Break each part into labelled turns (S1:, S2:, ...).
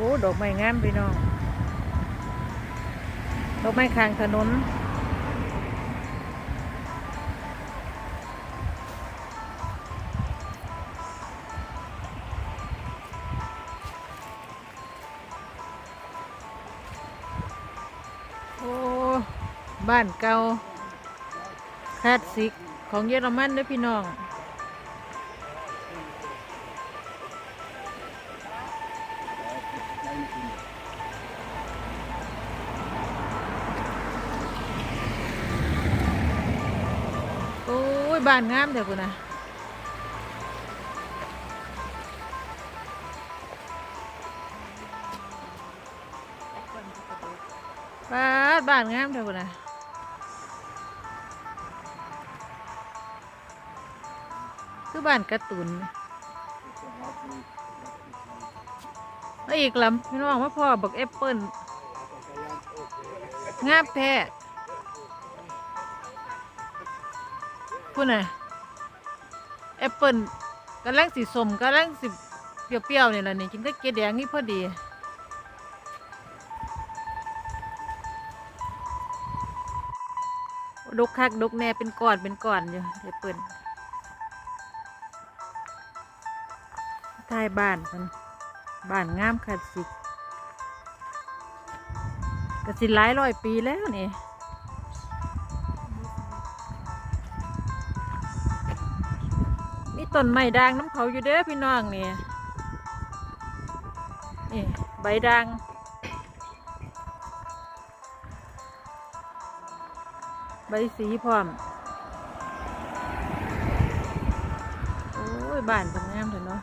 S1: โอ้ ดอกไม้งามพี่น้อง ดอกไม้ข้างถนน โอ้ บ้านเก่าคลาสสิกของเยอรมันเด้อพี่น้อง บ้านงามเถอะคุณนะบ้านบ้านงามเถอะคุณนะคือบ้านกร์ตูนแล้วอีกลำพี่น้องว่าพ่อบอกแอปเปิ้ลงามแท้ คุณน่ะแอปเปิลกำลังสีสมกำลังสิเปรี้ยวๆเนี่แหละนี่กินได้เกล็ดแดงนี่พอดีดกคักดกแน่เป็นก้อนเป็นก้อนอยู่แอปเปิลท้ายบ้านมันบ้านงามคลาสสิกก็สิหลายร้อยปีแล้วนี่ ต้นไม้ด่างน้ำเขาอยู่เด้อพี่น้องนี่นี่ใบด่างใบสีพร้อม โอ้ยบ้านเป็นงามเถอะเนาะ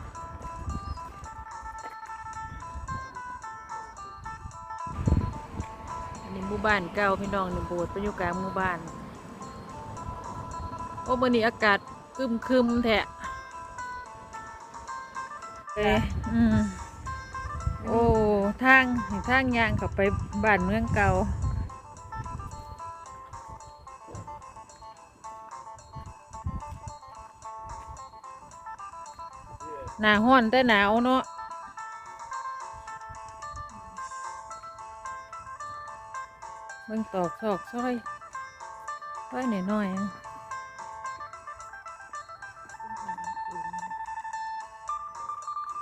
S1: อันนี้หมู่บ้านเก่าพี่น้องนี่โบสถ์เป็นอยู่กลางหมู่บ้าน โอ้มื่อนี้อากาศคึมครึมแทะ อ้อืมโอ้ทางทางยางเข้าไปบ้านเมืองเก่าหนาห้อนแต่หนาวเนาะเบิ่งตอกซอกซอยซอยหน่อยหน่อยๆ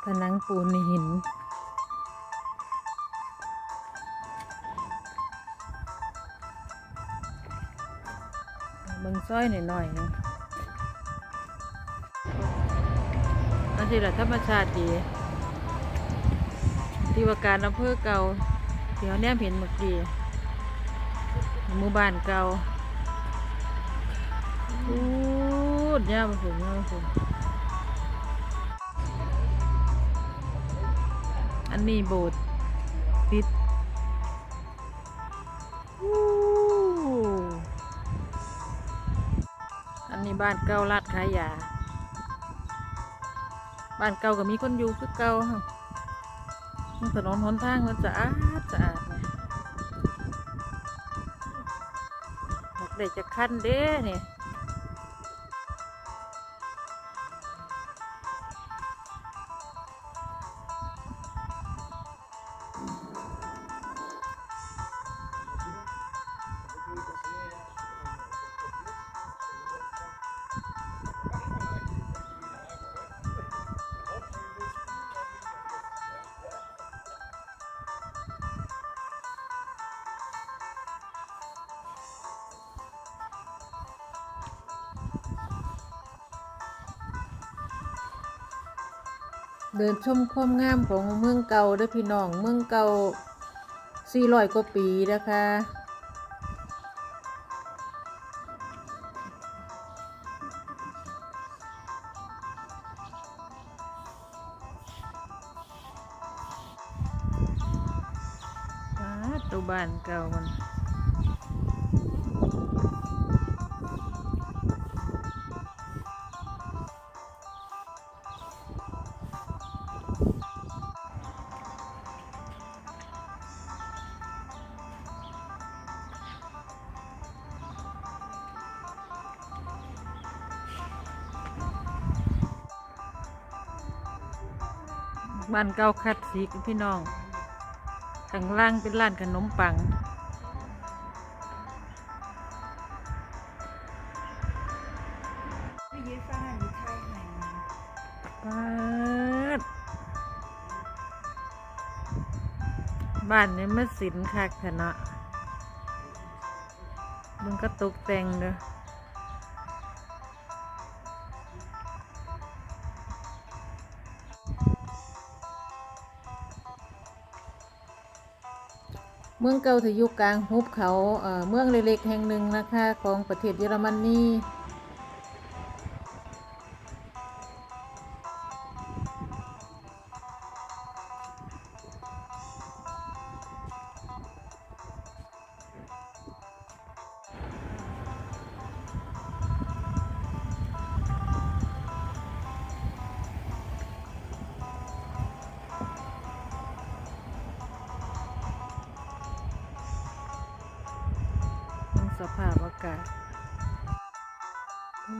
S1: ผนังปูนในหิน เบิ่งซ้อยหน่อยๆนะอันที่ละธรรมชาติดี ที่ว่าการอำเภอเก่าที่เขาแนมเห็นเมื่อกี้หมู่บ้านเก่าอู้ดย่ามาถึงยามาถึง อันนี้โบสถ์ปิดอันนี้บ้านเก่าลาดขายยา บ้านเก่าก็มีคนอยู่คือเก่าค่ะถนนหนทางมันสะอาดสะอาดเนี่ยบอกได้จะขั้นเด้เนี่ย เดินชมความงามของเมืองเก่าด้อพี่น้องเมืองเก่า400กว่าปีนะคะตัวบ้านเก่ามัน บ้านเก่าคัดสีกพี่น้องข้างล่างเป็นร้านขนมปัง
S2: ไปยืดฟ้าอยู่ไทยไหนมา
S1: ปาดบ้านนี้มาสินคักเถอะเนาะมึงก็ตกแต่งเด้อ เมืองเก่าที่อยู่กลางหุบเขาเเมืองเล็กๆแห่งหนึ่งนะคะ ของประเทศเยอรมนี ภาพอากาศโอ้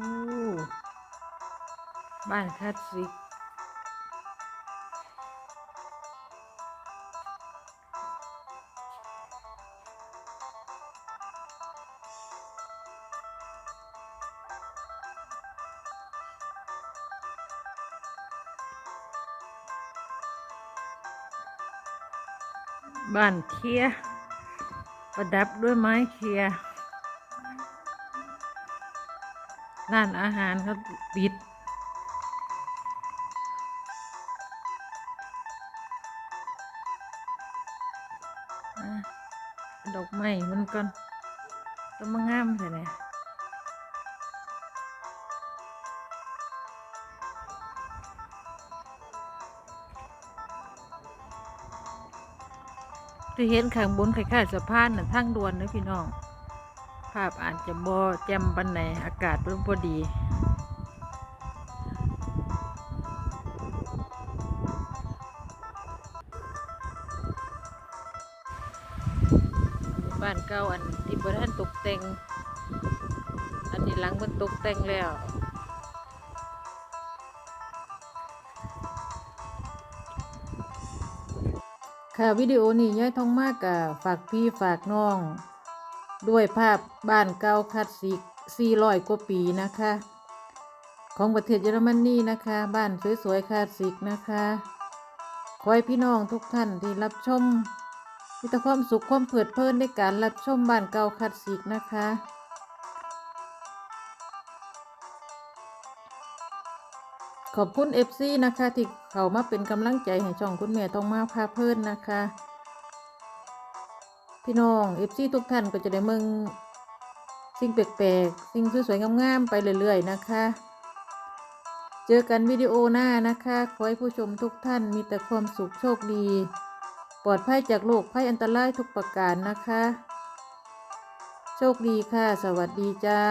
S1: บ้านคลาสสิกบ้านเคียประดับด้วยไม้เคีย ร้านอาหารเขาปิดดอกไม้มันก่อนต้องมางามใช่ไหมที่เห็นข้างบนคล้ายๆสะพานน่ะทางด่วนนะพี่น้อง ภาพอาจจะบ่แจ่มปันไหนอากาศมันพอดีบ้านเก่าอันที่บ่ทันตกแต่งอันนี้หลังมันตกแต่งแล้วค่ะวิดีโอนี้ย้ายทองมากกับฝากพี่ฝากน้อง ด้วยภาพบ้านเก่าคลาสสิก400 กว่าปีนะคะ ของประเทศเยอรมนีนะคะ บ้านสวยๆคลาสสิกนะคะขอให้พี่น้องทุกท่านที่รับชมมีแต่ความสุขความเพลิดเพลินในการรับชมบ้านเก่าคลาสสิกนะคะขอบคุณเอฟซีนะคะ ที่เขามาเป็นกำลังใจให้ช่องคุณแม่ต้องมาพาเพลินนะคะ พี่น้องเอฟซีทุกท่านก็จะได้เมืองสิ่งแปลกๆ สิ่งสวยๆงามๆไปเรื่อยๆนะคะ เจอกันวิดีโอหน้านะคะ ขอให้ผู้ชมทุกท่านมีแต่ความสุขโชคดี ปลอดภัยจากโรคภัยอันตรายทุกประการนะคะ โชคดีค่ะ สวัสดีจ้า